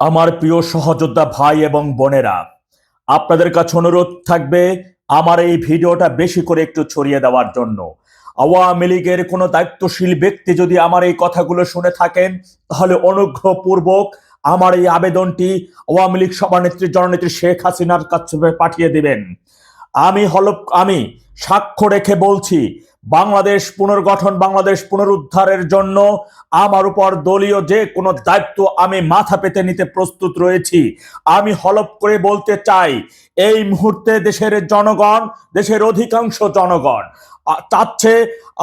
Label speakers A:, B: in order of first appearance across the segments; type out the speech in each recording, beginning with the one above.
A: আমার প্রিয় সহযোদ্ধা ভাই এবং বোনেরা, আপনাদের কাছে অনুরোধ থাকবে আমার এই ভিডিওটা বেশি করে একটু ছড়িয়ে দেওয়ার জন্য। আওয়ামী লীগের কোনো দায়িত্বশীল ব্যক্তি যদি আমার এই কথাগুলো শুনে থাকেন, তাহলে অনুগ্রহপূর্বক আমার এই আবেদনটি আওয়ামী লীগ সভানেত্রী জননেত্রী শেখ হাসিনার কাছে পাঠিয়ে দিবেন। আমি হল, আমি সাক্ষ্য রেখে বলছি বাংলাদেশ পুনর্গঠন, বাংলাদেশ পুনরুদ্ধারের জন্য আমার উপর দলীয় যে কোনো দায়িত্ব আমি মাথা পেতে নিতে প্রস্তুত রয়েছি। আমি হলপ করে বলতে চাই, এই মুহূর্তে দেশের জনগণ, দেশের অধিকাংশ জনগণ চাচ্ছে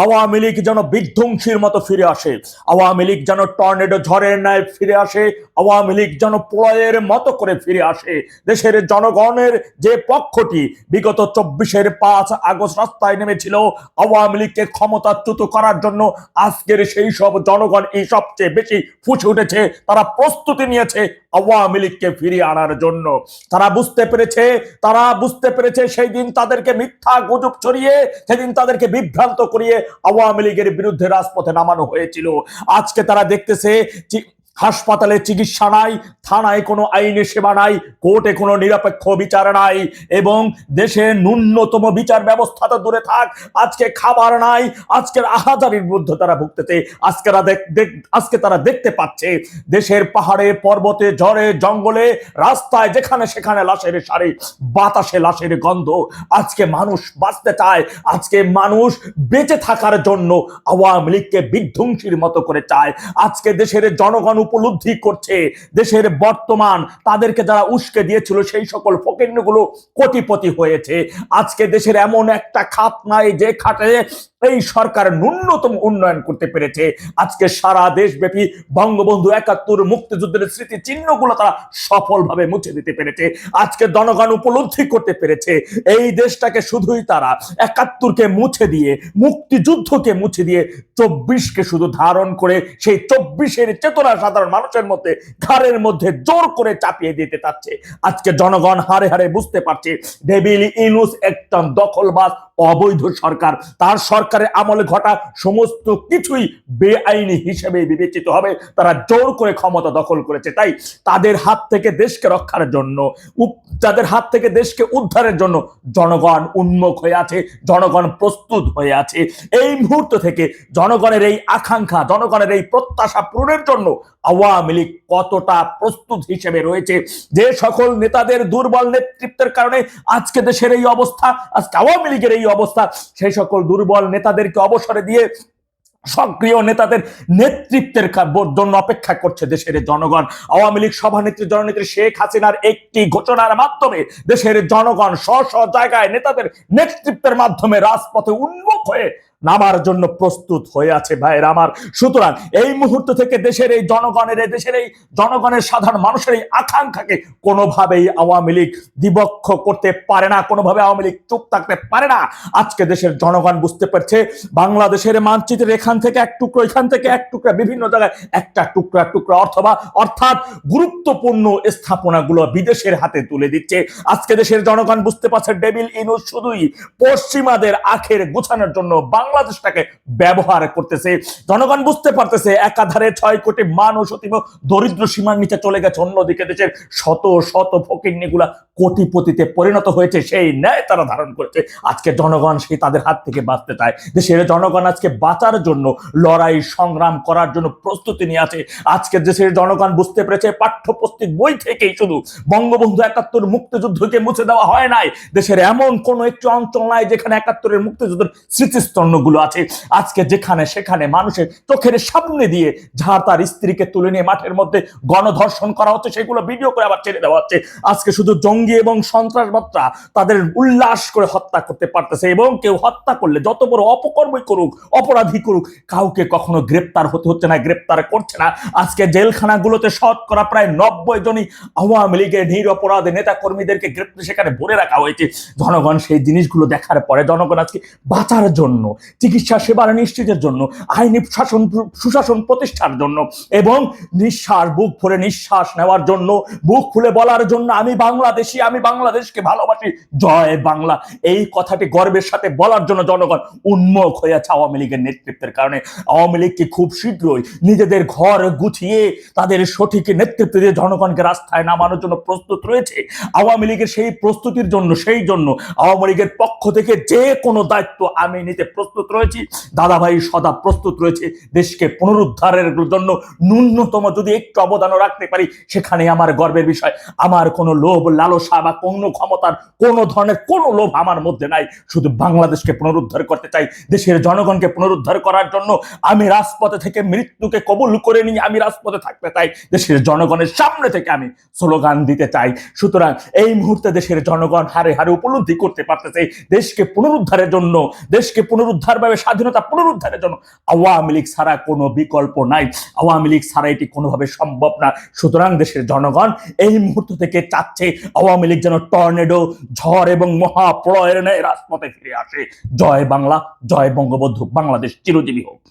A: আওয়ামী লীগ যেন বিধ্বংসীর মতো ফিরে আসে। আওয়ামী লীগ যেন টর্নেডো ঝড়ের ন্যায় ফিরে আসে। আওয়ামী লীগ যেন প্রলয়ের মতো করে ফিরে আসে। দেশের জনগণের যে পক্ষটি বিগত চব্বিশের পাঁচ আগস্ট রাস্তায় নেমেছিল, আওয়ামী লীগকে ক্ষমতাচ্যুত করার জন্য আজকের সেই সব জনগণ এই সবচেয়ে বেশি ফুসে উঠেছে। তারা প্রস্তুতি নিয়েছে আওয়ামী লীগকে ফিরিয়ে আনার জন্য। তারা বুঝতে পেরেছে, তারা বুঝতে পেরেছে সেই দিন তাদেরকে মিথ্যা গুজব ছড়িয়ে, সেদিন তাদেরকে বিভ্রান্ত করিয়ে আওয়ামী লীগের বিরুদ্ধে রাজপথে নামানো হয়েছিল। আজকে তারা দেখতেছে হাসপাতালে চিকিৎসা নাই, থানায় কোনো আইনি সেবা নাই, কোর্টে কোনো নিরপেক্ষ বিচার নাই, এবং দেশে ন্যূনতম বিচার ব্যবস্থা তো দূরে থাক, আজকে খাবার নাই, আজকের আহাজারির বিরুদ্ধে তারা ভুগতেছে, আজকে আজকে তারা দেখতে পাচ্ছে, দেশের পাহাড়ে, পর্বতে, ঝড়ে, জঙ্গলে, রাস্তায়, যেখানে সেখানে লাশের সারি, বাতাসে লাশের গন্ধ, আজকে মানুষ বাঁচতে চায়, আজকে মানুষ বেঁচে থাকার জন্য আওয়ামী লীগকে বিধ্বংসীর মতো করে চায়, আজকে দেশের জনগণ উপলব্ধি করছে দেশের বর্তমান তাদেরকে যারা উস্কে দিয়েছিল সেই সকল ফকিরগুলো কোটিপতি হয়েছে। আজকে দেশের এমন একটা খাত নাই যে খাটে এই সরকার ন্যূনতম উন্নয়ন করতে পেরেছে। আজকে সারা দেশব্যাপী বঙ্গবন্ধু একাত্তর মুক্তিযুদ্ধের স্মৃতি চিহ্নগুলো তারা সফলভাবে মুছে দিতে পেরেছে। আজকে জনগণ উপলব্ধি করতে পেরেছে। এই দেশটাকে শুধুই তারা একাত্তরকে মুছে দিয়ে, মুক্তিযুদ্ধকে মুছে দিয়ে চব্বিশকে শুধু ধারণ করে সেই চব্বিশের চেতনা সাধারণ মানুষের মধ্যে ঘাড়ের মধ্যে জোর করে চাপিয়ে দিতে চাচ্ছে। আজকে জনগণ হারে হারে বুঝতে পারছে, ডেভিল ইনুস একটা দখলবাজ, অবৈধ সরকার। তার সরকারের আমলে ঘটা সমস্ত কিছুই বেআইনি হিসেবে বিবেচিত হবে। তারা জোর করে ক্ষমতা দখল করেছে। তাই তাদের হাত থেকে দেশকে রক্ষার জন্য তাদের হাত থেকে দেশকে উদ্ধারের জন্য জনগণ উন্মুখ হয়ে আছে, জনগণ প্রস্তুত হয়ে আছে। এই মুহূর্ত থেকে জনগণের এই আকাঙ্ক্ষা, জনগণের এই প্রত্যাশা পূরণের জন্য আওয়ামী লীগ কতটা প্রস্তুত হিসেবে রয়েছে? যে সকল নেতাদের দুর্বল নেতৃত্বের কারণে আজকে দেশের এই অবস্থা, আজকে আওয়ামী লীগের এই অবস্থা, সেই সকল দুর্বল নেতাদেরকে অবসরে দিয়ে সক্রিয় নেতাদের নেতৃত্বের জন্য অপেক্ষা করছে দেশের জনগণ। আওয়ামী লীগ সভানেত্রী, জননেত্রী শেখ হাসিনার একটি ঘোষণার মাধ্যমে দেশের জনগণ স্ব স্ব জায়গায় নেতাদের নেতৃত্বের মাধ্যমে রাজপথে উন্মুখ হয়ে নামার জন্য প্রস্তুত হয়ে আছে ভাইয়ের আমার। সুতরাং এই মুহূর্ত থেকে দেশের এই জনগণের এই দেশের এই জনগণের সাধারণ মানুষের এই আকাঙ্ক্ষাকে কোনোভাবেই আওয়ামী লীগ দিবক্ষ করতে পারে না, কোনোভাবে আওয়ামী লীগ চুপ থাকতে পারে না। আজকে দেশের জনগণ বুঝতে পারছে, বাংলাদেশের মানচিত্রের এখান থেকে এক টুকরো, এখান থেকে এক টুকরা, বিভিন্ন জায়গায় একটা টুকরা টুকরা, অথবা অর্থাৎ গুরুত্বপূর্ণ স্থাপনাগুলো বিদেশের হাতে তুলে দিচ্ছে। আজকে দেশের জনগণ বুঝতে পারছে, ডেবিল ইনুস শুধুই পশ্চিমাদের আখের গোছানোর জন্য বাংলাদেশটাকে ব্যবহার করতেছে। জনগণ বুঝতে পারতেছে, একাধারে ছয় কোটি মানুষ অতীব দরিদ্র সীমার নিচে চলে গেছে, অন্যদিকে দেশের শত শত ফকিরনিগুলা কোটিপতিতে পরিণত হয়েছে, সেই ন্যায় তারা ধারণ করেছে। আজকে জনগণ সেই তাদের হাত থেকে বাঁচতে চায়। দেশের জনগণ আজকে বাঁচার জন্য, লড়াই, সংগ্রাম করার জন্য প্রস্তুতি নিয়ে আছে। আজকে দেশের জনগণ বুঝতে পেরেছে, পাঠ্যপুস্তক বই থেকেই শুধু বঙ্গবন্ধু একাত্তর মুক্তিযুদ্ধকে মুছে দেওয়া হয় নাই। দেশের এমন কোন একটি অঞ্চল নাই যেখানে একাত্তরের মুক্তিযুদ্ধের স্মৃতিস্তম্ভগুলো আছে, আজকে যেখানে সেখানে মানুষের চোখের সামনে দিয়ে যার তার স্ত্রীকে তুলে নিয়ে মাঠের মধ্যে গণধর্ষণ করা হচ্ছে, সেগুলো ভিডিও করে আবার ছেড়ে দেওয়া হচ্ছে। আজকে শুধু জঙ্গি এবং সন্ত্রাসবাদরা তাদের উল্লাস করে হত্যা করতে পারতেছে এবং কেউ হত্যা করলে যত বড় অপকর্মই করুক, অপরাধী করুক, কাউকে কখনো গ্রেপ্তার হতে হচ্ছে না, গ্রেপ্তার করছে না। আজকে জেলখানাগুলোতে শতকরা প্রায় নব্বই জনই আওয়ামী লীগের নিরপরাধ নেতা কর্মীদেরকে গ্রেপ্তার সেখানে ভরে রাখা হয়েছে। জনগণ সেই জিনিসগুলো দেখার পরে জনগণ আজকে বাঁচার জন্য চিকিৎসা সেবার নিশ্চিতের জন্য, আইনি শাসন, সুশাসন প্রতিষ্ঠার জন্য এবং নিঃশ্বাস, বুক ভরে নিঃশ্বাস নেওয়ার জন্য, বুক খুলে বলার জন্য, আমি বাংলাদেশি, আমি বাংলাদেশকে ভালোবাসি। জয় বাংলা। এই কথাটি গর্বের সাথে বলার জন্য জনগণ উন্মুখ হয়ে আছে আওয়ামী লীগের নেতৃত্বের কারণে। আওয়ামী লীগকে খুব শীঘ্রই নিজেদের ঘর গুছিয়ে তাদের সঠিক নেতৃত্ব দিয়ে জনগণকে রাস্তায় নামানোর জন্য প্রস্তুত রয়েছে। আওয়ামী লীগের সেই প্রস্তুতির জন্য, সেই জন্য আওয়ামী লীগের পক্ষ থেকে যে কোনো দায়িত্ব আমি নিতে প্রস্তুত রয়েছি। দাদাভাই সদা প্রস্তুত রয়েছে দেশকে পুনরুদ্ধারের জন্য। ন্যূনতম যদি একটু অবদানও রাখতে পারি, সেখানে আমার গর্বের বিষয়, আমার কোনো লোভ, লালসা বা কোনো ক্ষমতার কোনো ধরনের কোনো লোভ আমার মধ্যে নাই। শুধু বাংলাদেশকে পুনরুদ্ধার করতে চাই, দেশের জনগণকে পুনরুদ্ধার করার জন্য। আমি রাজপথে থেকে মৃত্যুকে কবুল করে নিয়ে আমি রাজপথে থাকতে চাই, দেশের জনগণের সামনে থেকে আমি স্লোগান দিতে চাই। সুতরাং এই মুহূর্তে দেশের জনগণ হারে হারে উপলব্ধি করতে পারতেছে, দেশকে পুনরুদ্ধারের জন্য, দেশকে পুনরুদ্ধার ভাবে স্বাধীনতা পুনরুদ্ধারের জন্য। আওয়ামী লীগ ছাড়া কোনো বিকল্প নাই। আওয়ামী লীগ ছাড়া এটি কোনোভাবে সম্ভব না। সুতরাং দেশের জনগণ এই মুহূর্ত থেকে চাচ্ছে আওয়ামী লীগ যেন টর্নেডো, ঝড় এবং মহাপ্রয়ের ন্যায় রাজপথে ফিরে আসে। জয় বাংলা, জয় বঙ্গবন্ধু। বাংলাদেশ চিরজীবী হোক।